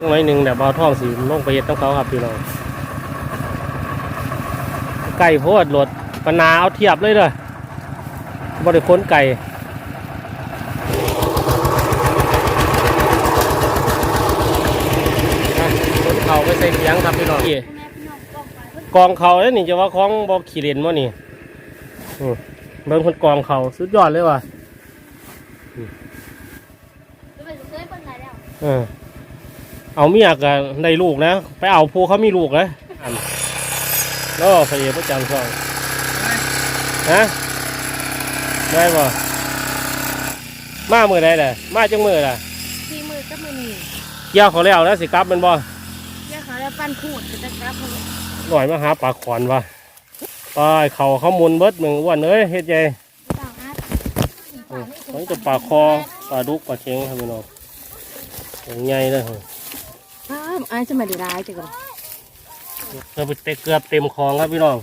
หน่อยหนึ่งเดี๋ยวเบาท่องสีลงไปเฮ็ดต้องเขาครับพี่น้องไก่โพดโหลดปนาเอาเทียบเลยเด้อบริค้นไก่อะขนเขาไปใส่เสียงครับพี่น้องกองเขาแล้วนี่จะว่าของบอกขี่เลนวะนี่อืมเบิ่งคนกองเขาสุดยอดเลยว่ะเออ เอาเมียกับได้ลูกนะ ไปเอาผู้เขามีลูกนะอันแล้วพระเอกประจำช่องฮะได้ป่มาเมื่อใดล่ะมาจังมือล่ะที่มือก็มือนี่เกี่ยวเขาแล้วแล้วสิกลับแมันบ่เจ้าเขาแล้วปั้นขูดจะกลับมาหน่อยมาหาปลาขอนวะไปเขาเขามุนเบิดมึงอ้วนเอ้ยเฮ็ดใจต่างอัดมันจะปลาคอปลาดุกปลาเค็งครับพี่น้องอย่างใหญ่เลย อ้าวไอ้จะมาดูร้ายจังก่อนเกือบเต็มเกือบเต็มคลองครับพี่น้อง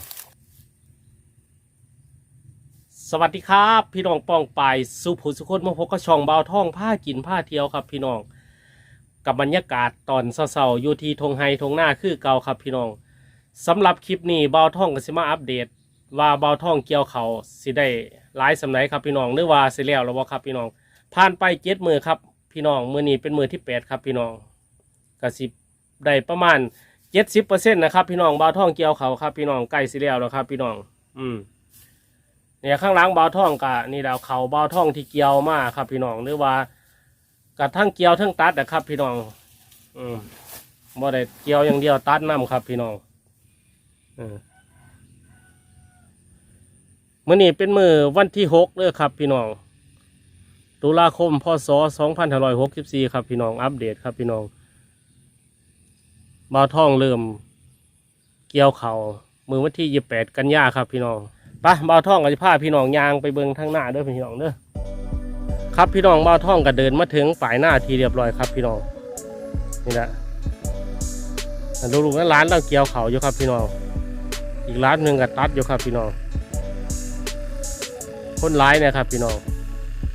สวัสดีครับ พี่น้องป้องปายสุภูสุคนมาพบกับช่องเบาท่องผ้ากินผ้าเที่ยวครับ พี่น้อง กับบรรยากาศตอนเศร้าๆอยู่ที่ทงไฮทงหน้าคือเก่าครับ พี่น้องสำหรับคลิปนี้เบาท่องก็สิมาอัปเดต ว่าเบาท่องเกี่ยวเขาสิได้หลายสำไหนครับพี่น้องหรือว่าสิแล้วหรือว่าครับพี่น้องผ่านไปเจ็ดมือครับ พี่น้องมือนี้เป็นมือที่แปดครับพี่น้องก็สิ ได้ประมาณเจ็ดสิบเปอร์เซ็นต์นะครับ พี่น้องบาวท่องเกี่ยวเขาครับ พี่น้องใกล้สิแล้วแล้วครับ พี่น้อง อืมเนี่ยข้างหลังบาวท่องกะนี่ดาวเขาบาวท่องที่เกี่ยวมากครับ พี่น้องหรือว่ากะทั้งเกี่ยวทั้งตัดนะครับ พี่น้อง อืมบ่ได้เกี่ยวอย่างเดียวตัดน้ำครับ พี่น้องอืมมื่อนี้เป็นมือวันที่หกเด้อครับ พี่น้อง ตุลาคมพศสองพันห้าร้อยหกสิบสี่ครับ พี่น้องอัปเดตครับพี่น้อง บ่าวท่องเริ่ม เกี่ยวเขามือวันที่ยี่แปดกันยาครับพี่น้องไปบ่าวท่องก็จะพาพี่น้องยางไปเบิงทางหน้าเด้อพี่น้องเด้อครับพี่น้องบ่าวท่องก็เดินมาถึงฝ่ายหน้าทีเรียบร้อยครับพี่น้องนี่แหละดูลูกนั้นร้านเราเกี่ยวเขาอยู่ครับพี่น้องอีกร้านหนึ่งก็ตัดอยู่ครับพี่น้องคนร้ายนี่ยครับพี่น้อง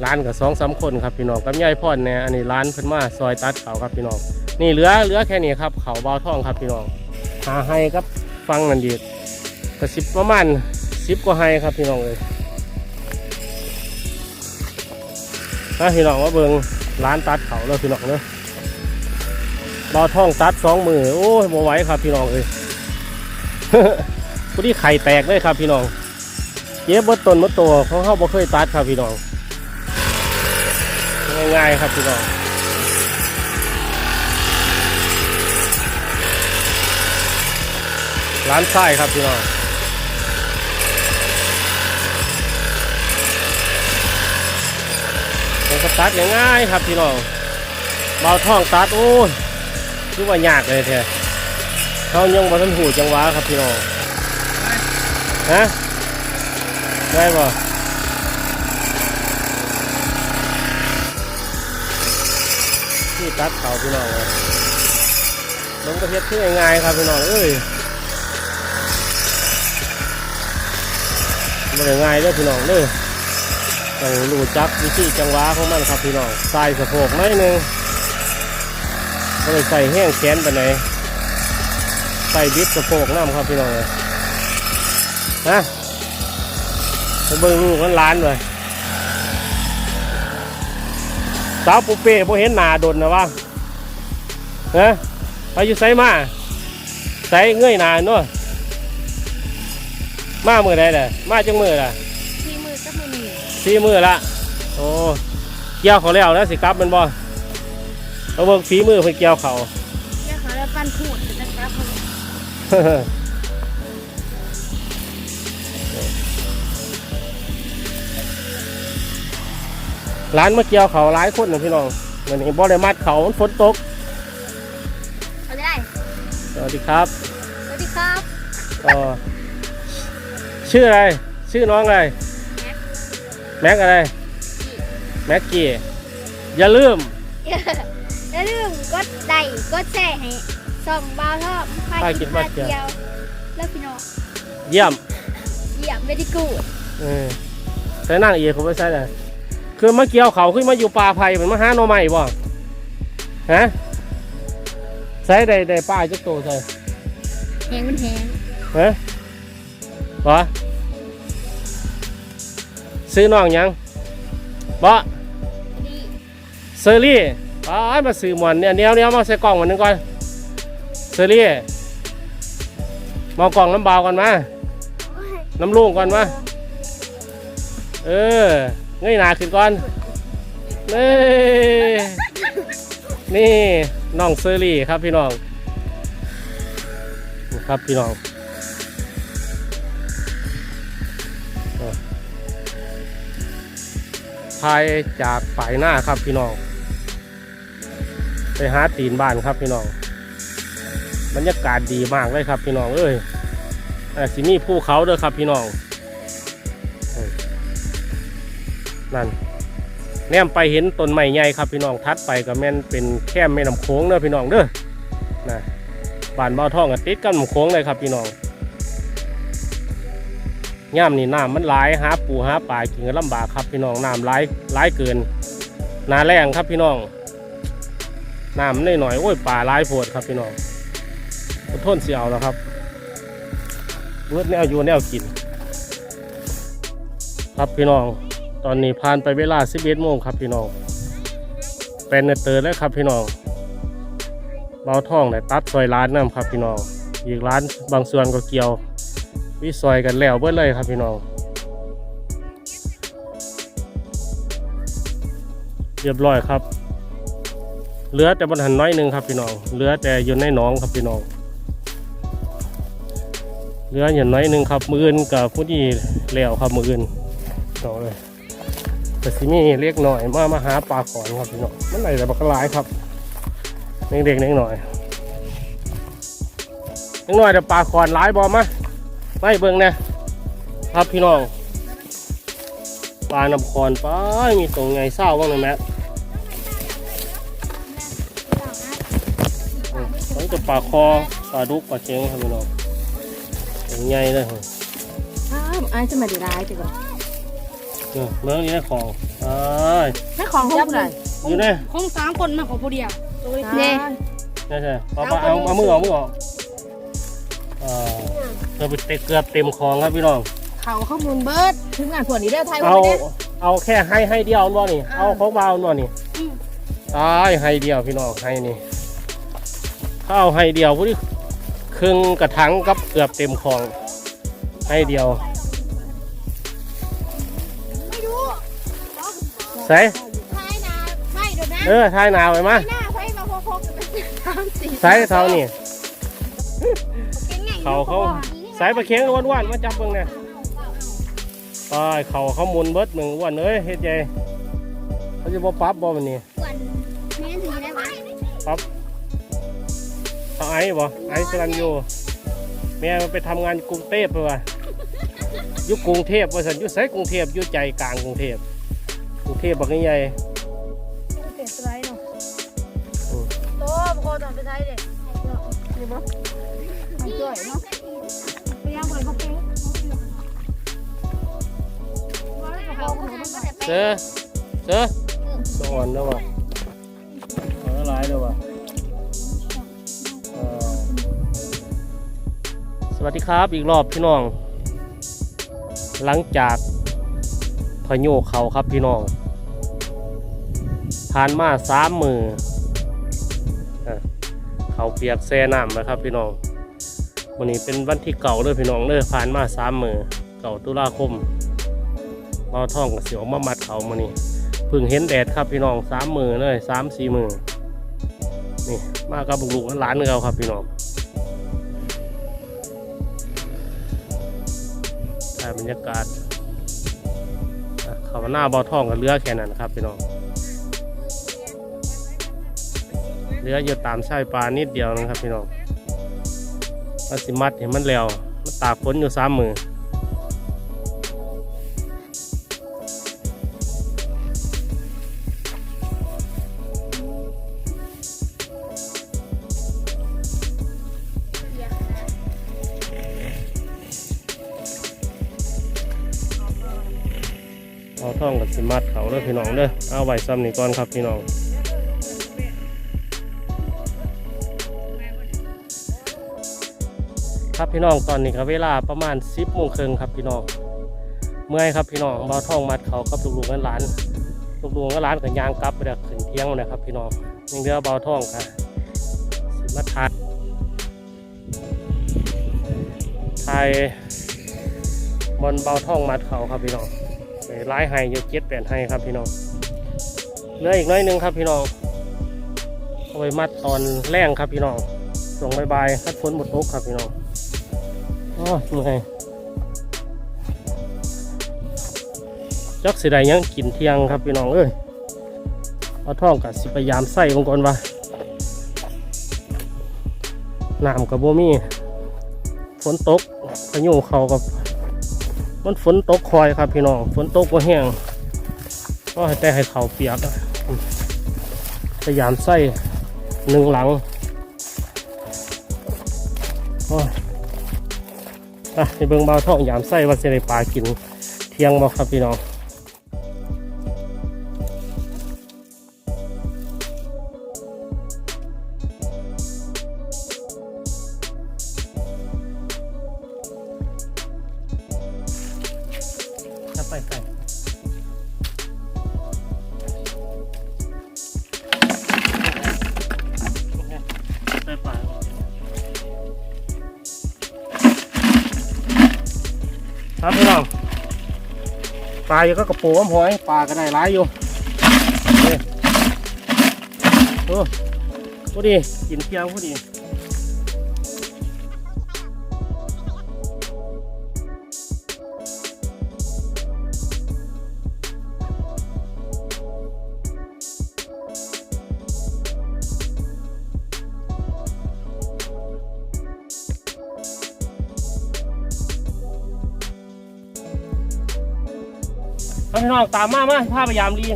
ร้านกับสองสามคนครับพี่น้องกับยายพ่อนเนี่ยอันนี้ร้านเพิ่นมาซอยตัดเขาครับพี่น้อง นี่เหลือเหลือแค่นี้ครับเขาเบาท่องครับพี่น้องหาให้ครับฟังนันดีกระสิบประมาณสิบกว่าให้ครับพี่น้องเลยถ้าพี่น้องว่าเบิงร้านตัดเขาแล้วพี่น้องเนอะเบาท่องตัดสองมือโอ้ยบ่ไหวครับพี่น้องเลยพอดีไข่แตกเลยครับพี่น้องเย็บบดต้นมดตัวเของเข้าบ่เคยตัดครับพี่น้องง่ายๆครับพี่น้อง ร้านไส้ครับพี่น้องผมก็ตัดง่ายๆครับพี่น้องเบาท่องตัดโอ้ยคือว่ายากเลยแท้เขายังบ่ทันหูจังหวะครับพี่น้องฮะได้ป่ที่ตัดเขาพี่น้องเลยลงประเทศที่ง่ายๆครับพี่น้องเอ้ย มันง่ายเด้อพี่น้องเด้อต้องรู้จักวิธีจังหวะของมันครับพี่น้องใส่สะโพกหน่อยหนึงก็เลยใส่แห้งแขนไปไหนใส่บิดสะโพกน้ำครับพี่น้องเลยนะไปเบิ่งลูกมันล้านเลยสาวปุเป้พอเห็นหน้าโดนนะวะฮะไปอยู่ไสมาใส่เงยหน้าเนาะ มามือใดเด้อมาจังมือล่ะที่มือก็มือนี่สี่มือละโอ้เกี่ยวเขาแล้วแล้วสิกลับแมันบ่เอาเบิ่งฝีมือเพิ่นเกี่ยวเขาเจ้าเขาแล้วปั้นขูดจะกลับมาร้านมาเกี่ยวเขาหลายคนนะพี่น้องวันนี้บ่ได้มัดเขามันฝนตกเอาได้สวัสดีครับสวัสดีครับก็ ชื่ออะไร ชื่อน้องอะไร แม็กอะไร แม็กกี้ อย่าลืม อย่าลืมกดไลค์กดแชร์ให้ส่องเบาทอมพาพากิกินนพาพาเที่ยวเที่ยวแล้วพี่น้องเยี่ยมเยี่ยมเวดีกูดเออใส่นั่งเอียเขาไม่ใช่เลยคือมาเกี่ยวเขาขึ้นมาอยู่ป่าไผ่เหมือนมาหาหน่อไม้บ่ฮะใส่ได้ได้ป้าจักโตใส่แหงมันแหงฮะ บอซื้อน้องยังบอนี่เซอรี่ไปมาซื้อหมอนเนี่ยเนี้ยวเนี้ยวมาใส่กล่องมันหนึงก่อนเซอรี่มาเอากล่องน้ำเบาก่อนมาน้ำลุงก่อนมาเออเงยหน้าขึ้นก่อนนี่นี่น้องเซอรี่ครับพี่น้อง ครับพี่น้อง ภายจากฝ่ายหน้าครับพี่น้อง ไปหาตีนบ้านครับพี่น้องบรรยากาศดีมากเลยครับพี่น้องเอ้ยสิมีภูเขาเด้อครับพี่น้องนั่นแนมไปเห็นต้นไม้ใหญ่ครับพี่น้องทัดไปก็แม่นเป็นแค่แม่น้ำโค้งเด้อพี่น้องเด้อนะบ้านเบาท่องกับติดกันน้ำโค้งเลยครับพี่น้อง ย่ามนี่น้ำมันไหลายหาปูหาปลากินกันลำบากครับพี่น้องน้ำไหลายหลเกินนาแรงครับพี่น้องน้ำมันหน่อยโอ้ยปลาไหลโพดครับพี่น้องอดทนเสียวแล้วครับเลือดแนวอยู่แนวกิน ครับพี่น้อง ตอนนี้ผ่านไปเวลา11โมงครับพี่น้องเป็นเตอร์แล้วครับพี่น้องเบาท่องเนี่ยตัดซอยร้านน้ำครับพี่น้อง อีกร้านบางส่วนก็เกี่ยว วิซอยกันแล้วเบิดเลยครับพี่น้องเรียบร้อยครับ เหลือแต่บนหันน้อยหนึ่งครับพี่น้อง เหลือแต่อยู่ในหนองครับพี่น้อง เหลืออย่างน้อยหนึ่งครับ มืออื่นกับผู้ที่แล้วครับมืออื่นต่อเลยแต่สิมีเล็กหน่อยมามาหาปลาขอนครับพี่น้องมันไหนแต่บักหลายครับเด็กๆเล็กหน่อยเล็กหน่อยแต่ปลาขอนหลายบอมา ไม่เบิ่งนะครับพี่น้องปลาน้ำคอนไปมีตรงไงเศร้าบ้างนะแม่ต้องจะปลาคอปลาดุกปลาเค็งครับพี่น้องตรงไงเลยครับอ้าวไอ้จะมาดีร้ายจังก่อนเนี่ยเมื่อนี้ได้ของไอ้ายให้ของเขาผู้ใดอยู่เนี่ยของสามคนมาของผู้เดียวนี่ใช่ใช่ปลาปลาเอาเอามือออกมือออกอ่าเกือบเต็มเกือบเต็มคลองครับพี่น้อง เขาข้อมูลเบิร์ดถึงงานผวนนี้ได้อไทยเอาวันนี้ เอาแค่ให้ให้เดียวบ่นี่เอาของเบาบ่นี่ตายให้เดียวพี่น้องให้นี่ข้าวให้เดียวผู้ที่ครึ่งกระถังกับเกือบเต็มคลอง ให้เดียวไม่รู้ใส่ท้ายนาไม่เดี๋ยวนะเออทายหนาวไปมาหน้าไฟมาพกๆกันเป็นสามสี่ใส่เท่านี่เป็นไงเขาเขา ใส่ปลาเค็งอ้วนๆมาจับเบิ่งเนี่ยตายเขาเขาหมุนเบิดหนึ่งอ้วนเอ้ยเฮ็ดใหญ่เขาจะบ่ปรั๊บบ่มันนี่ก่อนแม่สีได้ไหมปั๊บเอาไอ้บ่ไอ้สรันยูแม่มันไปทำงานกรุงเทพไปว่ะอยุคกรุงเทพว่าสันอยุไสกรุงเทพอยุใจกลางกรุงเทพกรุงเทพบักใหญ่เปลี่ยนสไลด์เนาะอืมโตบโคตอนไปไทยเด็กนี่บ่นี่เนาะไปย่างเหมือนเขาเป็นเขาคนนั้นก็จะ เจอเจอสะอ่อนแล้วว่ะเอาละลายแล้วว่ะเอ่อสวัสดีครับอีกรอบพี่น้อง หลังจากพายุเขาครับพี่น้องผ่านมาสามมืออะเขาเปียกแซ่น้ำนะครับพี่น้อง วันนี้เป็นวันที่เก่าเลยพี่น้องเลยผ่านมาสามมือเก่าตุลาคมเราท่องกับเสียวมามัดเขามานี่พิ่งเห็นแดดครับพี่น้องสามมือเลยสามสี่มือนี่มากับบุกลุกหลานเราครับพี่น้องแต่บรรยากาศเขาหน้าบ่อท่องกับเรือแค่นั้นครับพี่น้องเหลืออยู่ตามชายปลานิดเดียวนะครับพี่น้อง มันสิมัดเห็นมันแล้วมันตากฝนอยู่สามมือเอาท่องกับสิมัดเขาเด้อพี่น้องเด้อเอาไว้ซ้ำนี่ก่อนครับพี่น้อง ครับพี่น้องตอนนี้ก็เวลาประมาณสิบโมงครึ่งครับพี่น้องเมื่อยครับพี่น้องเบาท่องมัดเขากับลูกๆกันหลานลูกๆกันหลานกับยางกลับไปเด็กขึ้นเที่ยงนะครับพี่น้องยังเดือเบาท่องค่ะสิมาทัดไทยบอลเบาท่องมัดเขาครับพี่น้องไปไล่ให้เยอะเจ็ดแปดให้ครับพี่น้องเหลืออีกน้อยนึงครับพี่น้องเอาไปมัดตอนแรงครับพี่น้อง ส่งบายบายคัดพ้นหมดตกครับพี่น้องอ๋อนื่อยจักสิได้ยังกินเที่ยงครับพี่น้องเอ้ยเอาท่องกับสิพยายามใส่ลงก่อนว่าน้ำกับโบมี่ฝนตกพายุเขากับมันฝนตกคอยครับพี่น้องฝนตกก็แห้งก็ให้แต่ให้เขาเปียกพยายามใส่หนึ่งหลัง โอ้ยอะไปเบิ่งเบาท่องยามไส้ว่าจะได้ปลากิน เที่ยงบ่ครับพี่น้อง อยู่ก็กระปูอ้อมหอยปลาก็ได้หลายอยู่นี่โอ้พอดีกินเที่ยงพอดี พี่น้องตามมามาพาพยายามดี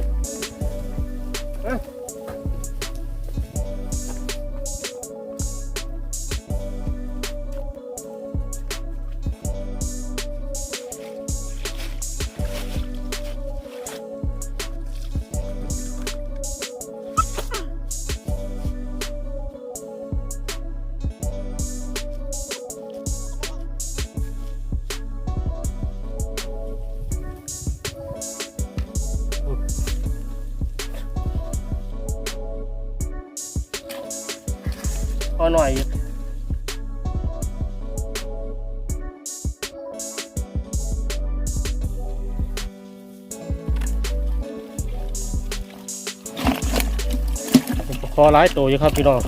คอร้ายตัวอยู่ครับพี่น้อง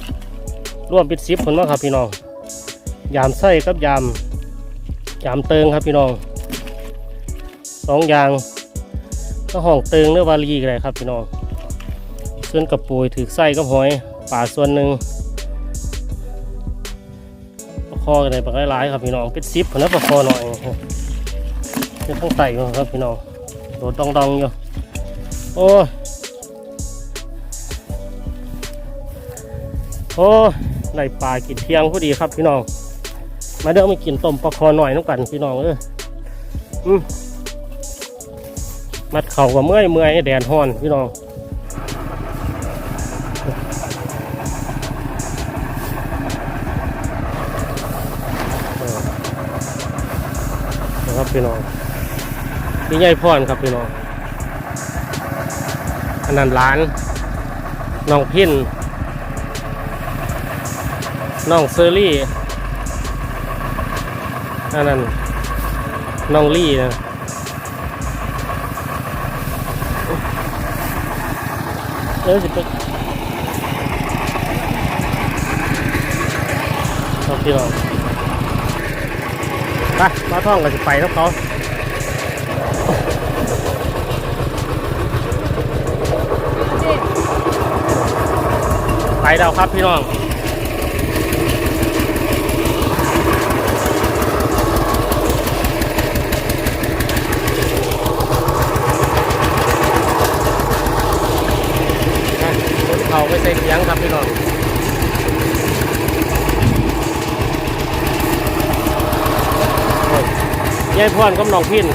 ร่วมปิดซิปคนมาครับพี่น้อง ยามไส้กับยาม ยามเติงครับพี่น้องสองอย่างก็ห้องเติงเนื้อวาลีกันเลยครับพี่น้องส่วนกับปุยถือไส้กับหอยป่าส่วนหนึ่งประคอกันเลยปลาหลายครับพี่น้องป็นซิปคนละประคอหน่อยเป็นข้างใต้อยู่ครับพี่น้องโดดดองดองๆอยู่โอ้ย โอ้ได้ปลากินเที่ยงพอดีครับพี่น้อง มาเด้อมากินต้มปลาคอหน่อยน้องกันพี่น้องเออมัดเข่ากับเมื่อยเมื่อยแดดฮ้อนพี่น้องนะครับพี่น้องพี่ใหญ่พรครับพี่น้องอันนั้นร้านน้องพิน น้องเซอรี่อันนั้นน้องลี่นะเดี๋ยวสิไปครับพี่น้องไปมาท่องกันสิไปครับเขาไปแล้วครับพี่น้อง ได้เสียงครับพี่น้องยายพ่อนกับน้องพิน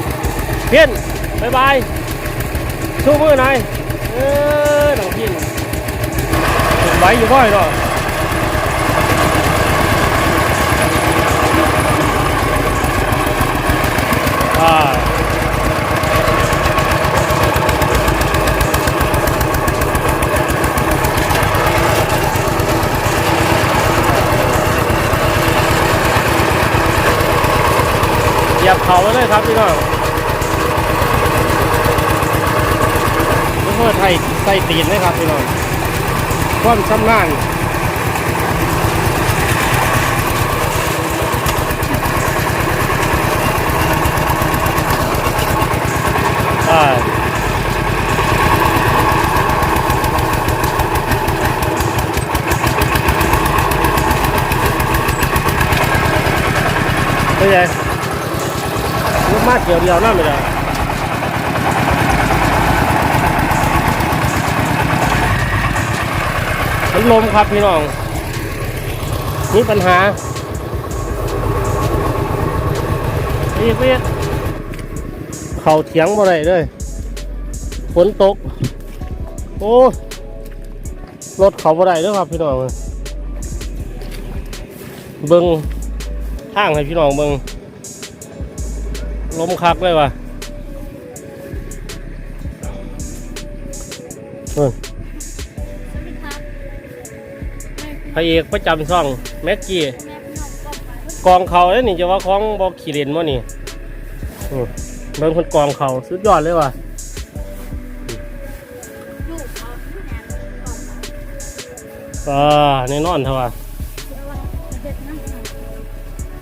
พียนบายบายสู้มือหน่อยเออน้องพินไหวอยู่บ่อยหรออ่า เหยียบเขาไว้เลยครับพี่น้องไม่เพื่อไทยใส่ตีนเลยครับพี่น้องความชำนาญอ่าเป็นไงลูกมาก เกียวเดียวน่าไม่ได้มันลมครับพี่น้องมีปัญหาอีกเวียเข่าเถียงบ่ได้เลยฝนตก โอ้รถเขาบ่ได้เด้อครับพี่น้องเบิงทางให้พี่น้องเบิ้ง ลมคักเลยว่ะเออพระเอกประจำช่องแม็กกี้กองเขาแล้วนี่จะว่าของบอกขี่เลนวะนี่อืมเบิ่งคนกองเขาสุดยอดเลยว่ะอ่าแน่นอนเถอะว่ะ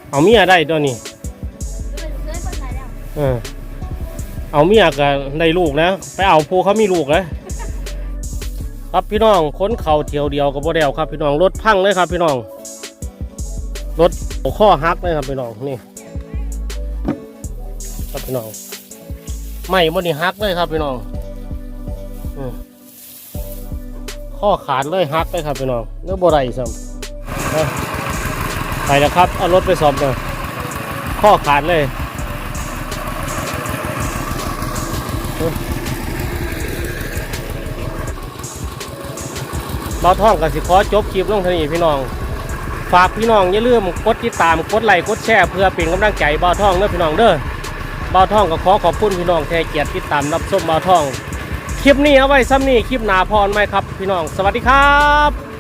เอาเมียได้ตัวนี้ เออเอาเมียก็ได้ลูกนะ ไปเอาผู้เขามีลูกนะครับพี่น้องค้นเข่าเที่ยวเดียวกับโบเดลครับ พี่น้องรถพังเลยครับ พี่น้องรถข้อฮักเลยครับพี่น้องนี่ครับพี่น้องไม่บนนี่ฮักเลยครับพี่น้องอข้อขาดเลยฮักเลยครับพี่น้องเนื้อโบไรซ้ำไปแล้วครับเอารถไปซ่อมเลยข้อขาดเลย เราท่องกับสิขอจบคลิปลงเท่านี้พี่น้อง ฝากพี่น้องอย่าลืมกดติดตามกดไลค์กดแชร์เพื่อเป็นกำลังใจบ่าวท่องเด้อพี่น้องเด้อบ่าวท่องก็ขอขอบคุณพี่น้องแทเกียรติติดตามรับชมบ่าวท่อง คลิปนี้เอาไว้ซ้ำนี้คลิปหนาพรไหมครับ พี่น้องสวัสดีครับ